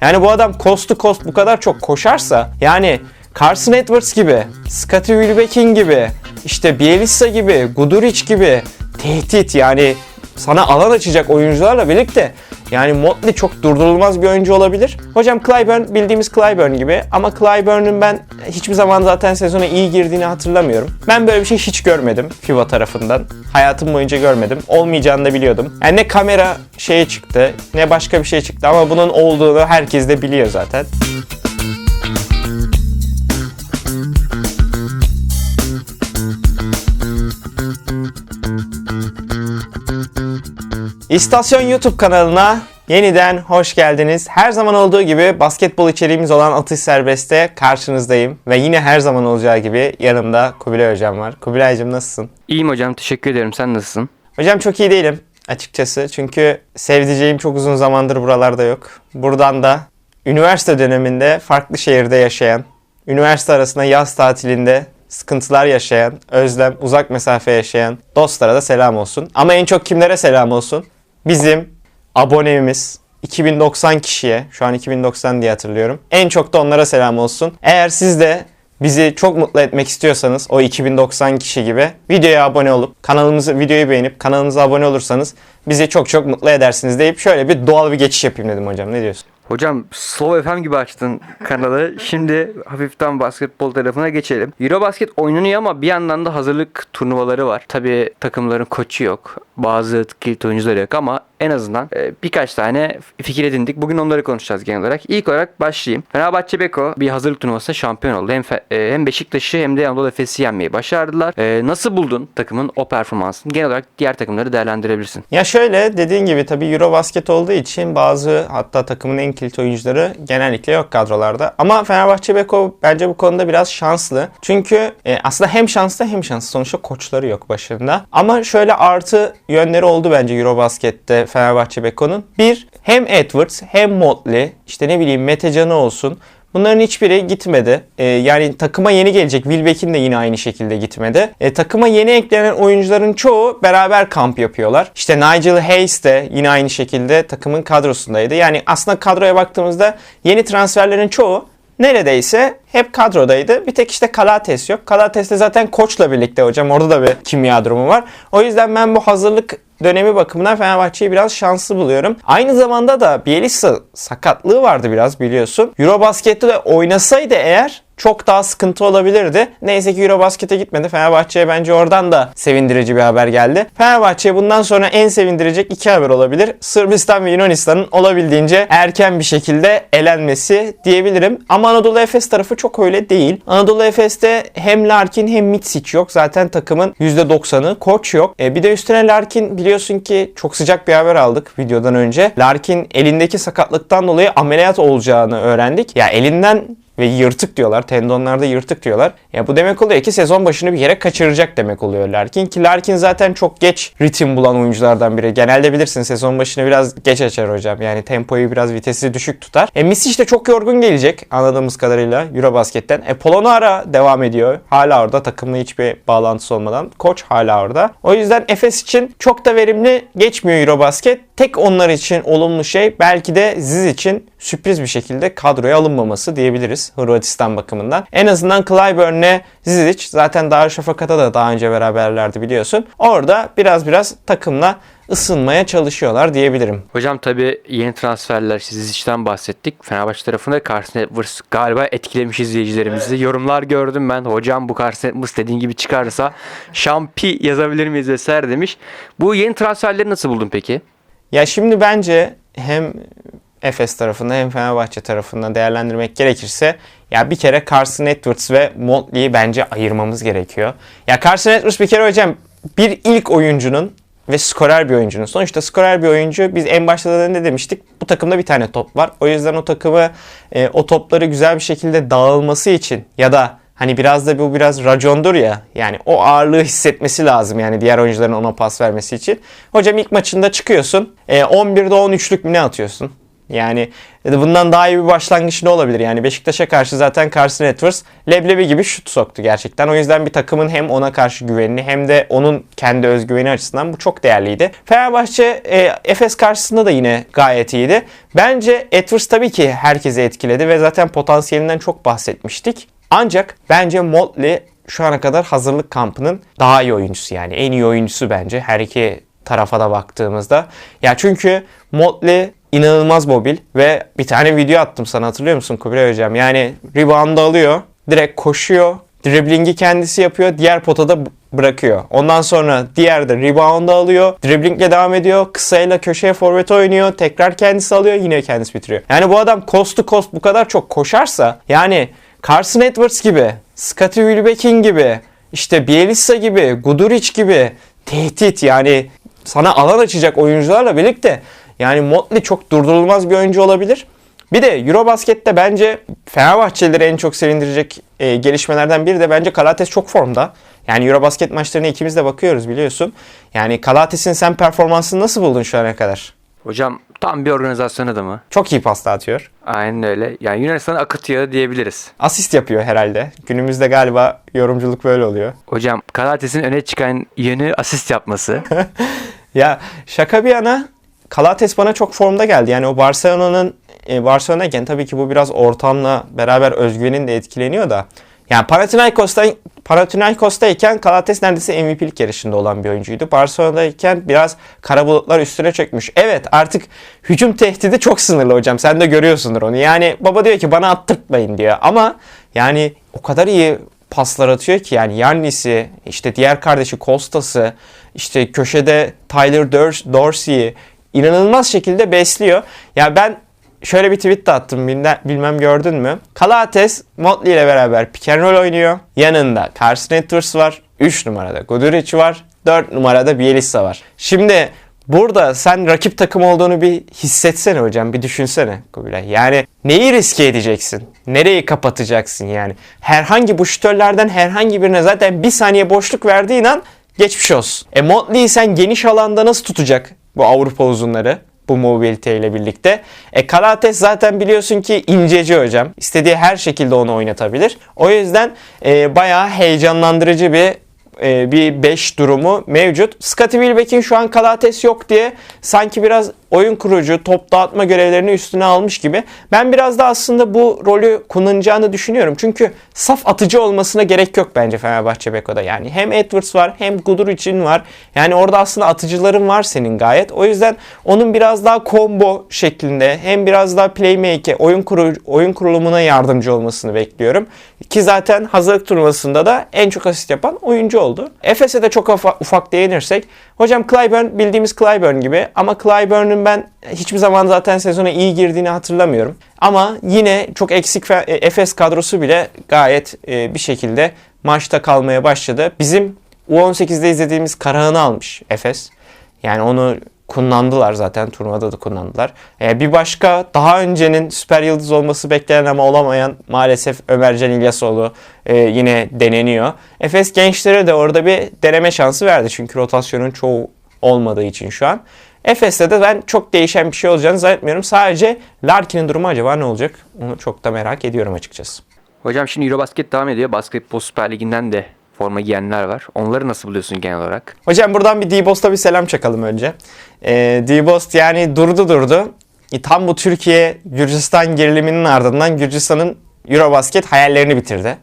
Yani bu adam coast to coast bu kadar çok koşarsa yani Carson Edwards gibi, Scottie Wilbekin gibi, işte Bielitsa gibi, Guduric gibi tehdit yani sana alan açacak oyuncularla birlikte yani Motley çok durdurulmaz bir oyuncu olabilir. Hocam Clyburn bildiğimiz Clyburn gibi ama Clyburn'un ben hiçbir zaman zaten sezona iyi girdiğini hatırlamıyorum. Ben böyle bir şey hiç görmedim FIBA tarafından. Hayatım boyunca görmedim. Olmayacağını da biliyordum. Yani ne kamera şeye çıktı ne başka bir şey çıktı ama bunun olduğunu herkes de biliyor zaten. İstasyon YouTube kanalına yeniden hoş geldiniz. Her zaman olduğu gibi basketbol içeriğimiz olan Atış Serbest'te karşınızdayım. Ve yine her zaman olacağı gibi yanımda Kubilay Hocam var. Kubilaycığım nasılsın? İyiyim hocam teşekkür ederim. Sen nasılsın? Hocam çok iyi değilim açıkçası. Çünkü sevdiceğim çok uzun zamandır buralarda yok. Buradan da üniversite döneminde farklı şehirde yaşayan, üniversite arasında yaz tatilinde sıkıntılar yaşayan, özlem, uzak mesafe yaşayan dostlara da selam olsun. Ama en çok kimlere selam olsun? Bizim abonemiz 2090 kişiye, şu an 2090 diye hatırlıyorum. En çok da onlara selam olsun. Eğer siz de bizi çok mutlu etmek istiyorsanız o 2090 kişi gibi videoya abone olup kanalımızı videoyu beğenip kanalımıza abone olursanız bizi çok çok mutlu edersiniz deyip şöyle bir doğal bir geçiş yapayım dedim hocam. Ne diyorsun? Hocam Slow FM gibi açtın kanalı. Şimdi hafiften basketbol tarafına geçelim. Eurobasket oynanıyor ama bir yandan da hazırlık turnuvaları var. Tabii takımların koçu yok. Bazı kilit oyuncuları yok ama en azından e, birkaç tane fikir edindik. Bugün onları konuşacağız genel olarak. İlk olarak başlayayım. Fenerbahçe Beko bir hazırlık turnuvasında şampiyon oldu. Hem, Fe- e, hem Beşiktaş'ı hem de Anadolu Efes'i yenmeyi başardılar. E, nasıl buldun takımın o performansını? Genel olarak diğer takımları değerlendirebilirsin. Ya şöyle dediğin gibi tabii Eurobasket olduğu için bazı hatta takımın en kilit oyuncuları genellikle yok kadrolarda. Ama Fenerbahçe Beko bence bu konuda biraz şanslı. Çünkü e, aslında hem şanslı hem şanslı. Sonuçta koçları yok başında. Ama şöyle artı yönleri oldu bence Eurobasket'te Fenerbahçe Beko'nun. Bir, hem Edwards hem Motley işte ne bileyim Mete Canı olsun. Bunların hiçbiri gitmedi. Ee, yani takıma yeni gelecek. Wilbeck'in de yine aynı şekilde gitmedi. Ee, takıma yeni eklenen oyuncuların çoğu beraber kamp yapıyorlar. İşte Nigel Hayes de yine aynı şekilde takımın kadrosundaydı. Yani aslında kadroya baktığımızda yeni transferlerin çoğu neredeyse hep kadrodaydı. Bir tek işte Kalates yok. Kalates de zaten koçla birlikte hocam. Orada da bir kimya durumu var. O yüzden ben bu hazırlık dönemi bakımından Fenerbahçe'yi biraz şanslı buluyorum. Aynı zamanda da Bielitsa sakatlığı vardı biraz biliyorsun. Eurobasket'te de oynasaydı eğer çok daha sıkıntı olabilirdi. Neyse ki Eurobasket'e gitmedi. Fenerbahçe'ye bence oradan da sevindirici bir haber geldi. Fenerbahçe'ye bundan sonra en sevindirecek iki haber olabilir. Sırbistan ve Yunanistan'ın olabildiğince erken bir şekilde elenmesi diyebilirim. Ama Anadolu Efes tarafı çok öyle değil. Anadolu Efes'te hem Larkin hem Mitsic yok. Zaten takımın %90'ı koç yok. E, bir de üstüne Larkin biliyorsun ki çok sıcak bir haber aldık videodan önce. Larkin elindeki sakatlıktan dolayı ameliyat olacağını öğrendik. Ya elinden ve yırtık diyorlar. Tendonlarda yırtık diyorlar. Ya bu demek oluyor ki sezon başını bir yere kaçıracak demek oluyor Larkin. Ki Larkin zaten çok geç ritim bulan oyunculardan biri. Genelde bilirsin sezon başını biraz geç açar hocam. Yani tempoyu biraz vitesi düşük tutar. E Misic de çok yorgun gelecek anladığımız kadarıyla Eurobasket'ten. E Polonara devam ediyor. Hala orada takımla hiçbir bağlantısı olmadan. Koç hala orada. O yüzden Efes için çok da verimli geçmiyor Eurobasket. Tek onlar için olumlu şey belki de Ziz için sürpriz bir şekilde kadroya alınmaması diyebiliriz Hırvatistan bakımından. En azından Clyburn'le Zizic zaten Darüşşafaka'da da daha önce beraberlerdi biliyorsun. Orada biraz biraz takımla ısınmaya çalışıyorlar diyebilirim. Hocam tabii yeni transferler siz içten bahsettik. Fenerbahçe tarafında Carson Edwards galiba etkilemiş izleyicilerimizi. Yorumlar gördüm ben. Hocam bu Carson Edwards dediğin gibi çıkarsa şampi yazabilir miyiz vesaire demiş. Bu yeni transferleri nasıl buldun peki? Ya şimdi bence hem Efes tarafında hem Fenerbahçe tarafından değerlendirmek gerekirse ya bir kere Carson Edwards ve Motley'i bence ayırmamız gerekiyor. Ya Carson Edwards bir kere hocam bir ilk oyuncunun ve skorer bir oyuncunun. Sonuçta skorer bir oyuncu biz en başta da ne demiştik? Bu takımda bir tane top var. O yüzden o takımı e, o topları güzel bir şekilde dağılması için ya da Hani biraz da bu biraz racondur ya. Yani o ağırlığı hissetmesi lazım yani diğer oyuncuların ona pas vermesi için. Hocam ilk maçında çıkıyorsun. E, 11'de 13'lük mü ne atıyorsun? Yani e, bundan daha iyi bir başlangıç ne olabilir? Yani Beşiktaş'a karşı zaten Carson Edwards leblebi gibi şut soktu gerçekten. O yüzden bir takımın hem ona karşı güvenini hem de onun kendi özgüveni açısından bu çok değerliydi. Fenerbahçe e, Efes karşısında da yine gayet iyiydi. Bence Edwards tabii ki herkesi etkiledi ve zaten potansiyelinden çok bahsetmiştik. Ancak bence Motley şu ana kadar hazırlık kampının daha iyi oyuncusu yani en iyi oyuncusu bence her iki tarafa da baktığımızda. Ya çünkü Motley inanılmaz mobil ve bir tane video attım sana hatırlıyor musun Kubilay Hocam? Yani rebound'ı alıyor, direkt koşuyor, driblingi kendisi yapıyor, diğer potada bırakıyor. Ondan sonra diğer de rebound'ı alıyor, driblingle devam ediyor, kısayla köşeye forvet oynuyor, tekrar kendisi alıyor, yine kendisi bitiriyor. Yani bu adam coast to coast bu kadar çok koşarsa yani Carson Edwards gibi, Scottie Wilbekin gibi, işte Bielitsa gibi, Guduric gibi tehdit yani sana alan açacak oyuncularla birlikte yani Motley çok durdurulmaz bir oyuncu olabilir. Bir de Eurobasket'te bence Fenerbahçelileri en çok sevindirecek e, gelişmelerden biri de bence Kalates çok formda. Yani Eurobasket maçlarına ikimiz de bakıyoruz biliyorsun. Yani Kalates'in sen performansını nasıl buldun şu ana kadar? Hocam tam bir organizasyon adamı. Çok iyi pasta atıyor. Aynen öyle. Yani Yunanistan'ı akıtıyor diyebiliriz. Asist yapıyor herhalde. Günümüzde galiba yorumculuk böyle oluyor. Hocam Kalates'in öne çıkan yönü asist yapması. Ya şaka bir yana Kalates bana çok formda geldi. Yani o Barcelona'nın e, Barcelona'yken tabii ki bu biraz ortamla beraber özgüvenin de etkileniyor da. Yani Panathinaikos'ta Panathinaikos'tayken Kalates neredeyse MVP'lik yarışında olan bir oyuncuydu. Barcelona'dayken biraz kara bulutlar üstüne çökmüş. Evet artık hücum tehdidi çok sınırlı hocam. Sen de görüyorsundur onu. Yani baba diyor ki bana attırtmayın diyor. Ama yani o kadar iyi paslar atıyor ki yani Yannis'i, işte diğer kardeşi Kostas'ı, işte köşede Tyler Dors- Dorsey'i inanılmaz şekilde besliyor. Ya ben şöyle bir tweet de attım bilmem, gördün mü? Kalates Motley ile beraber pick and roll oynuyor. Yanında Carson Edwards var. 3 numarada Guduric var. 4 numarada Bielitsa var. Şimdi burada sen rakip takım olduğunu bir hissetsene hocam. Bir düşünsene Kubilay. Yani neyi riske edeceksin? Nereyi kapatacaksın yani? Herhangi bu şütörlerden herhangi birine zaten bir saniye boşluk verdiğin an geçmiş olsun. E Motley'i sen geniş alanda nasıl tutacak bu Avrupa uzunları? Bu mobilite ile birlikte. E Kalates zaten biliyorsun ki inceci hocam. İstediği her şekilde onu oynatabilir. O yüzden e, bayağı heyecanlandırıcı bir e, bir 5 durumu mevcut. Scottie Wilbeck'in şu an Kalates yok diye sanki biraz oyun kurucu, top dağıtma görevlerini üstüne almış gibi. Ben biraz da aslında bu rolü kullanacağını düşünüyorum. Çünkü saf atıcı olmasına gerek yok bence Fenerbahçe Beko'da. Yani hem Edwards var hem Guduric'in var. Yani orada aslında atıcıların var senin gayet. O yüzden onun biraz daha combo şeklinde hem biraz daha playmaker, oyun, kuru, oyun kurulumuna yardımcı olmasını bekliyorum. Ki zaten hazırlık turnuvasında da en çok asist yapan oyuncu oldu. Efes'e de çok ufak değinirsek. Hocam Clyburn bildiğimiz Clyburn gibi ama Clyburn'un ben hiçbir zaman zaten sezona iyi girdiğini hatırlamıyorum. Ama yine çok eksik Fe- Efes kadrosu bile gayet e, bir şekilde maçta kalmaya başladı. Bizim U18'de izlediğimiz Karahan'ı almış Efes. Yani onu kullandılar zaten turnuvada da kullandılar. Ee, bir başka daha öncenin süper yıldız olması beklenen ama olamayan maalesef Ömercan İlyasoğlu e, yine deneniyor. Efes gençlere de orada bir deneme şansı verdi çünkü rotasyonun çoğu olmadığı için şu an. Efes'te de ben çok değişen bir şey olacağını zannetmiyorum. Sadece Larkin'in durumu acaba ne olacak? Onu çok da merak ediyorum açıkçası. Hocam şimdi Eurobasket devam ediyor. Basketbol Süper Ligi'nden de forma giyenler var. Onları nasıl buluyorsun genel olarak? Hocam buradan bir D-Boss'ta bir selam çakalım önce. Ee, D-Boss yani durdu durdu. E, tam bu Türkiye Gürcistan geriliminin ardından Gürcistan'ın Eurobasket hayallerini bitirdi.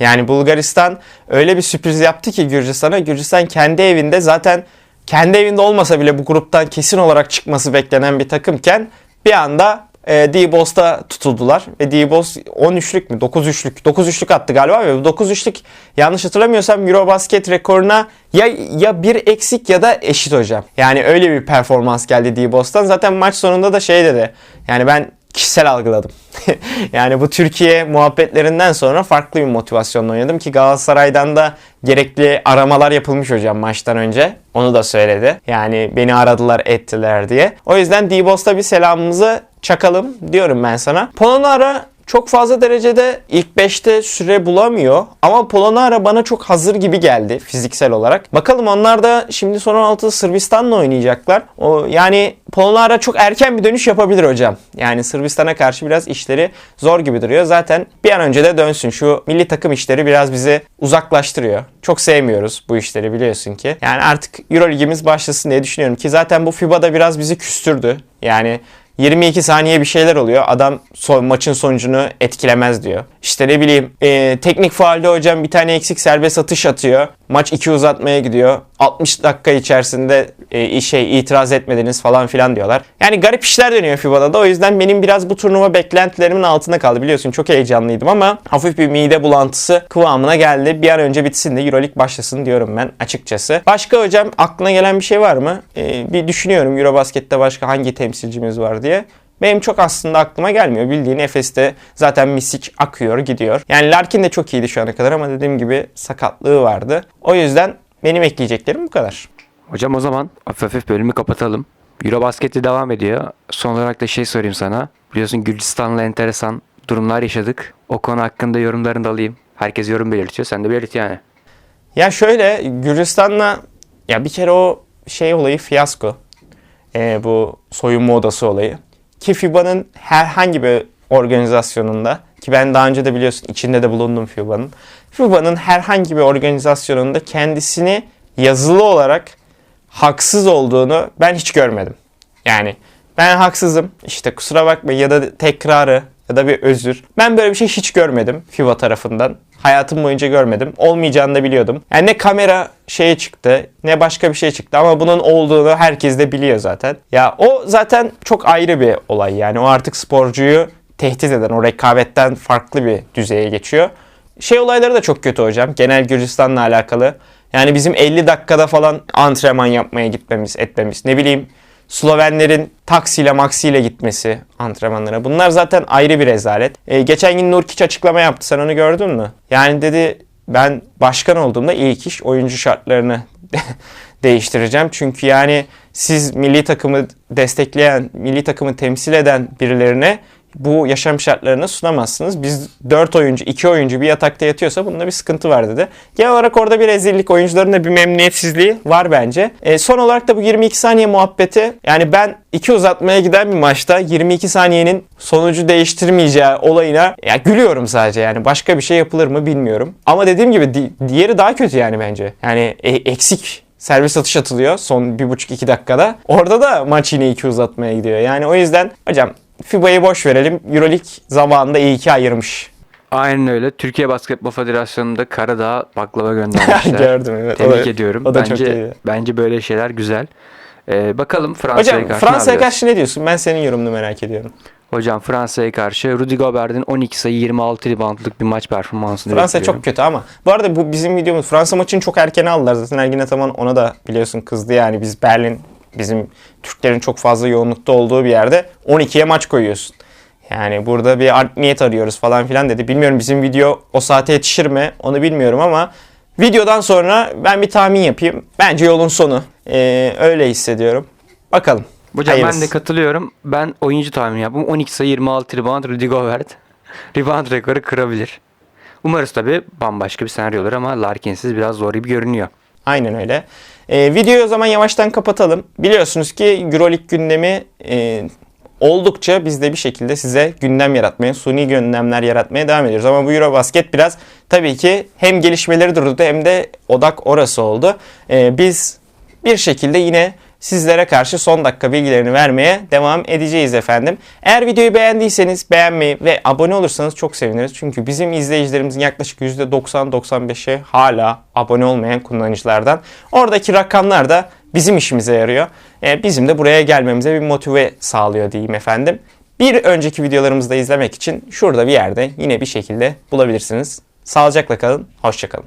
Yani Bulgaristan öyle bir sürpriz yaptı ki Gürcistan'a. Gürcistan kendi evinde zaten kendi evinde olmasa bile bu gruptan kesin olarak çıkması beklenen bir takımken bir anda e, D-Boss'ta tutuldular. Ve D-Boss 13'lük mü? 9-3'lük. 9-3'lük attı galiba ve bu 9-3'lük yanlış hatırlamıyorsam Eurobasket rekoruna ya ya bir eksik ya da eşit hocam. Yani öyle bir performans geldi D-Boss'tan. Zaten maç sonunda da şey dedi. Yani ben kişisel algıladım. yani bu Türkiye muhabbetlerinden sonra farklı bir motivasyonla oynadım ki Galatasaray'dan da gerekli aramalar yapılmış hocam maçtan önce. Onu da söyledi. Yani beni aradılar ettiler diye. O yüzden D-Boss'ta bir selamımızı çakalım diyorum ben sana. Polonara çok fazla derecede ilk 5'te süre bulamıyor. Ama Polonara bana çok hazır gibi geldi fiziksel olarak. Bakalım onlar da şimdi son 16'da Sırbistan'la oynayacaklar. O yani Polonara çok erken bir dönüş yapabilir hocam. Yani Sırbistan'a karşı biraz işleri zor gibi duruyor. Zaten bir an önce de dönsün. Şu milli takım işleri biraz bizi uzaklaştırıyor. Çok sevmiyoruz bu işleri biliyorsun ki. Yani artık Euroligimiz başlasın diye düşünüyorum ki zaten bu FIBA'da biraz bizi küstürdü. Yani 22 saniye bir şeyler oluyor. Adam son, maçın sonucunu etkilemez diyor. İşte ne bileyim e, teknik faalde hocam bir tane eksik serbest atış atıyor. Maç 2 uzatmaya gidiyor. 60 dakika içerisinde e, şey itiraz etmediniz falan filan diyorlar. Yani garip işler dönüyor FIBA'da da. O yüzden benim biraz bu turnuva beklentilerimin altında kaldı. Biliyorsun çok heyecanlıydım ama hafif bir mide bulantısı kıvamına geldi. Bir an önce bitsin de Euroleague başlasın diyorum ben açıkçası. Başka hocam aklına gelen bir şey var mı? E, bir düşünüyorum Eurobasket'te başka hangi temsilcimiz var diye. Benim çok aslında aklıma gelmiyor. Bildiğin Efes'te zaten Misic akıyor gidiyor. Yani Larkin de çok iyiydi şu ana kadar ama dediğim gibi sakatlığı vardı. O yüzden benim ekleyeceklerim bu kadar. Hocam o zaman hafif hafif bölümü kapatalım. Eurobasket'te devam ediyor. Son olarak da şey sorayım sana. Biliyorsun Gürcistan'la enteresan durumlar yaşadık. O konu hakkında yorumlarını da alayım. Herkes yorum belirtiyor. Sen de belirt yani. Ya şöyle Gürcistan'la ya bir kere o şey olayı fiyasko. Ee, bu soyunma odası olayı. Ki FIBA'nın herhangi bir organizasyonunda ki ben daha önce de biliyorsun içinde de bulundum FIBA'nın. FIBA'nın herhangi bir organizasyonunda kendisini yazılı olarak haksız olduğunu ben hiç görmedim. Yani ben haksızım işte kusura bakma ya da tekrarı ya da bir özür. Ben böyle bir şey hiç görmedim FIBA tarafından. Hayatım boyunca görmedim. Olmayacağını da biliyordum. Yani ne kamera şeye çıktı ne başka bir şey çıktı ama bunun olduğunu herkes de biliyor zaten. Ya o zaten çok ayrı bir olay yani. O artık sporcuyu tehdit eden o rekabetten farklı bir düzeye geçiyor. Şey olayları da çok kötü hocam. Genel Gürcistan'la alakalı. Yani bizim 50 dakikada falan antrenman yapmaya gitmemiz, etmemiz. Ne bileyim Slovenlerin taksiyle maksiyle gitmesi antrenmanlara. Bunlar zaten ayrı bir rezalet. Ee, geçen gün Nurkic açıklama yaptı. Sen onu gördün mü? Yani dedi ben başkan olduğumda ilk iş oyuncu şartlarını değiştireceğim. Çünkü yani siz milli takımı destekleyen, milli takımı temsil eden birilerine bu yaşam şartlarını sunamazsınız. Biz 4 oyuncu, 2 oyuncu bir yatakta yatıyorsa bunda bir sıkıntı var dedi. Genel olarak orada bir rezillik, oyuncuların da bir memnuniyetsizliği var bence. E, son olarak da bu 22 saniye muhabbeti. Yani ben iki uzatmaya giden bir maçta 22 saniyenin sonucu değiştirmeyeceği olayına ya gülüyorum sadece yani. Başka bir şey yapılır mı bilmiyorum. Ama dediğim gibi di- diğeri daha kötü yani bence. Yani e- eksik servis atış atılıyor son 1,5-2 dakikada. Orada da maç yine 2 uzatmaya gidiyor. Yani o yüzden hocam FIBA'yı boş verelim. Euroleague zamanında iyi ki ayırmış. Aynen öyle. Türkiye Basketbol Federasyonu'nda Karadağ baklava göndermişler. Gördüm evet. O Tebrik da- ediyorum. O da çok bence iyi. bence böyle şeyler güzel. Ee, bakalım Fransa'ya Hocam karşı ne Fransa'ya karşı ne diyorsun? Ben senin yorumunu merak ediyorum. Hocam Fransa'ya karşı Rudy Gobert'in 12 sayı 26 reboundluk bir maç performansını Fransa bekliyorum. çok kötü ama bu arada bu bizim videomuz Fransa maçını çok erken aldılar. Zaten Ergin Ataman ona da biliyorsun kızdı yani biz Berlin bizim Türklerin çok fazla yoğunlukta olduğu bir yerde 12'ye maç koyuyorsun. Yani burada bir art niyet arıyoruz falan filan dedi. Bilmiyorum bizim video o saate yetişir mi onu bilmiyorum ama videodan sonra ben bir tahmin yapayım. Bence yolun sonu. Ee, öyle hissediyorum. Bakalım. Hocam Hayırlısı. ben de katılıyorum. Ben oyuncu tahmini yaptım. 12 sayı 26 rebound Rudy Gobert. rebound rekoru kırabilir. Umarız tabii bambaşka bir senaryo olur ama Larkin'siz biraz zor gibi görünüyor. Aynen öyle. Ee, videoyu o zaman yavaştan kapatalım. Biliyorsunuz ki Euroleague gündemi e, oldukça biz de bir şekilde size gündem yaratmaya, suni gündemler yaratmaya devam ediyoruz. Ama bu Eurobasket biraz tabii ki hem gelişmeleri durdu hem de odak orası oldu. Ee, biz bir şekilde yine sizlere karşı son dakika bilgilerini vermeye devam edeceğiz efendim. Eğer videoyu beğendiyseniz beğenmeyi ve abone olursanız çok seviniriz. Çünkü bizim izleyicilerimizin yaklaşık %90-95'i hala abone olmayan kullanıcılardan. Oradaki rakamlar da bizim işimize yarıyor. Ee, bizim de buraya gelmemize bir motive sağlıyor diyeyim efendim. Bir önceki videolarımızı da izlemek için şurada bir yerde yine bir şekilde bulabilirsiniz. Sağlıcakla kalın, hoşçakalın.